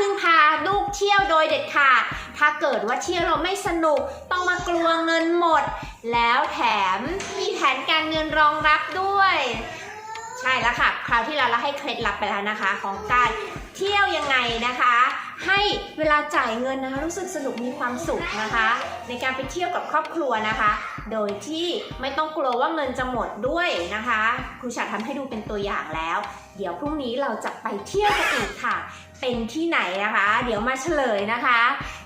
พึ่งพาลูกเที่ยวโดยเด็ดขาด ถ้าเกิดว่าเที่ยวเราไม่สนุกต้องมากลัวเงินหมด แล้วแถมมีแผนการเงินรองรับด้วย ใช่แล้วค่ะ คราวที่แล้วเราให้เคล็ดลับไปแล้วนะคะ ของการเที่ยวยังไงนะคะ ให้เวลาจ่ายเงินนะคะ รู้สึกสนุกมีความสุขนะคะ ในการไปเที่ยวกับครอบครัวนะคะ โดยที่ไม่ต้องกลัวว่าเงินจะหมดด้วยนะคะ ครูชาทำให้ดูเป็นตัวอย่างแล้ว เดี๋ยวพรุ่งนี้เราจะไปเที่ยวกันอีกค่ะ เป็นที่ไหนนะคะ เดี๋ยวมาเฉลยนะคะ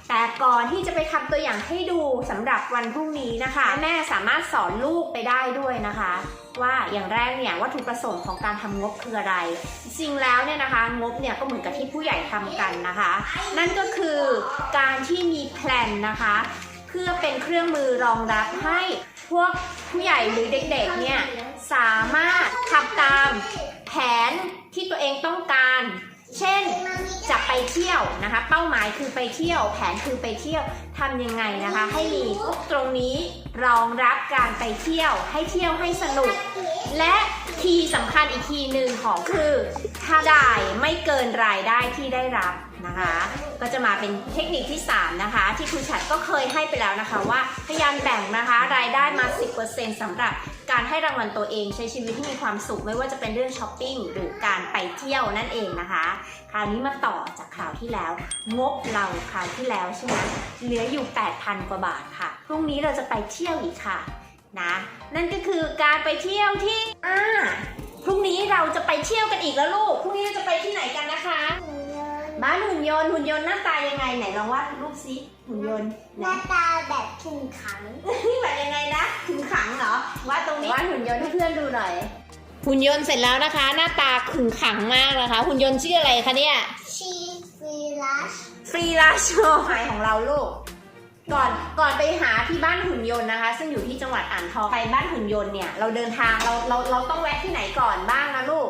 แต่ก่อนที่จะไปทำตัวอย่างให้ดูสำหรับวันพรุ่งนี้นะคะ แม่สามารถสอนลูกไปได้ด้วยนะคะ ว่าอย่างแรกเนี่ยวัตถุประสงค์ของการทำงบคืออะไร จริงแล้วเนี่ยนะคะ งบเนี่ยก็เหมือนกับที่ผู้ใหญ่ทำกันนะคะ นั่นก็คือการที่มีแพลนนะคะ เพื่อเป็นเครื่องมือรองรับให้พวกผู้ใหญ่หรือเด็กๆเนี่ยสามารถทำตามแผนที่ตัวเองต้องการ เช่นจะไปเที่ยวนะคะ เป้าหมายคือไปเที่ยว แผนคือไปเที่ยวทำยังไงนะคะ ให้มีตรงนี้รองรับการไปเที่ยว ให้เที่ยวให้สนุก และคีสำคัญอีกทีหนึ่งของคือถ้าได้ไม่เกินรายได้ที่ได้รับนะคะ ก็จะมาเป็นเทคนิคที่ 3 นะคะ ที่ครูฉัดก็เคยให้ไปแล้วนะคะว่าพยายามแบ่งนะคะ รายได้มา 10%สำหรับ การให้รางวัลตัวเองใช้ชีวิตที่มีความสุขไม่ว่าจะเป็นเรื่องช้อปปิ้งหรือการไปเที่ยวนั่นเองนะคะ คราวนี้มาต่อจากคราวที่แล้ว งบเราคราวที่แล้วใช่ไหมเหลืออยู่ 8,000 กว่าบาทค่ะ พรุ่งนี้เราจะไปเที่ยวอีกค่ะนะนั่นก็คือการไปเที่ยวที่อ่าพรุ่งนี้เราจะไปเที่ยวกันอีกแล้วลูกพรุ่งนี้เราจะไปที่ไหนกันนะคะบ้านหุ่นยนต์หุ่นยนต์หน้าตายังไงไหนลองวาดรูปซิหุ่นยนต์หไหนน้าตาแบบขึงขังนี่แบบยังไงนะถึงขังเหรอ วาดตรงนี้วาดหุ่นยนต์ให้เพื่อนดูหน่อย หุ่นยนต์เสร็จแล้วนะคะ หน้าตาขึงขังมากนะคะ หุ่นยนต์ชื่ออะไรคะเนี่ยชีฟิลัสฟรีลาโชว์ไฮของเราลูกก่อนก่อนไปหาที่บ้านหุ่นยนต์นะคะ ซึ่งอยู่ที่จังหวัดอ่างทองไปบ้านหุ่นยนต์เนี่ยเราเดินทางเราเราเราต้องแวะที่ไหนก่อนบ้างนะลูก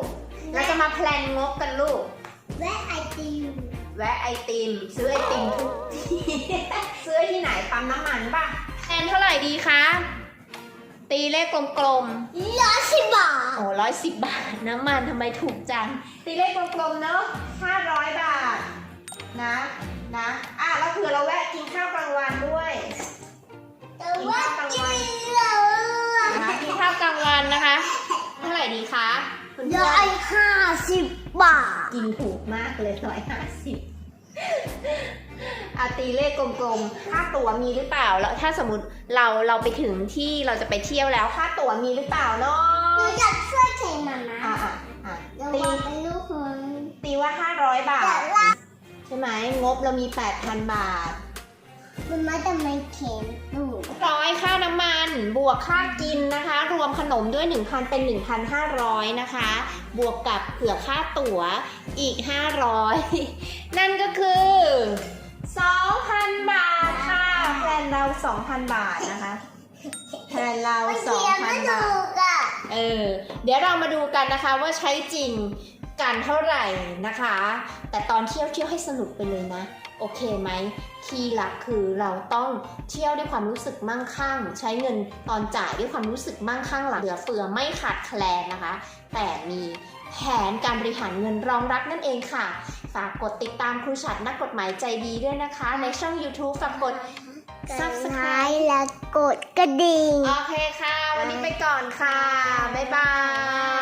เราจะมาแพลนงบกันลูกแวะไอติมแวะไอติม ซื้อไอติมทุกที่ซื้อที่ไหนปั๊มน้ำมันป่ะแพลนเท่าไหร่ดีคะ ตีเลขกลมร้อยสิบบาๆ ทโอ้ร้อยสิบบาท น้ำมันทำไมถูกจัง ตีเลขกลมๆเนอะห้าร้อยบาท นะ นะ อะแล้วเผื่อเราแวะกินข้าวกลางวันด้วย แต่ว่ากินเหล้านะคะกินข้าวกลางวันนะคะ เท่าไหร่ดีคะคุณร้อยห้าสิบบาท กินถูกมากเลยร้อยห้าสิบ อาตีเลขกลมๆ ค่าตั๋วมีหรือเปล่า แล้วถ้าสมมติเราเราไปถึงที่เราจะไปเที่ยวแล้ว ค่าตั๋วมีหรือเปล่าเนาะหนูอยากช่วยเคนมานะอะอะอะเดี๋ยวตีวางเป็นลูกคนตีว่า500บาแต่ทว่าใช่ไหมงบเรามี8,000บาทมันไม่ทำไมเข็นหนูร้อยค่าน้ำมันบวกค่ากินนะคะ รวมขนมด้วย 1,000 เป็น 1,500 นะคะ บวกกับเผื่อค่าตั๋วอีก 500 นั่นก็คือ 2,000 บาทค่ะ แพลนเรา 2,000 บาทนะคะ แพลนเราสองพันไม่2,000บาท อะเออ เดี๋ยวเรามาดูกันนะคะว่าใช้จริงกันเท่าไหร่นะคะ แต่ตอนเที่ยวเที่ยวให้สนุกไปเลยนะ โอเคไหม คีย์หลักคือเราต้องเที่ยวด้วยความรู้สึกมั่งคั่ง ใช้เงินตอนจ่ายด้วยความรู้สึกมั่งคั่งหลังเหลือเฟือไม่ขาดแคลนนะคะ แต่มีแผนการบริหารเงินรองรับนั่นเองค่ะ ฝากกดติดตามครูฉัดนักกฎหมายใจดีด้วยนะคะ ในช่อง YouTube ฝากกด Subscribe และกดกระดิ่ง โอเคค่ะ วันนี้ไปก่อนค่ะ บ๊ายบาย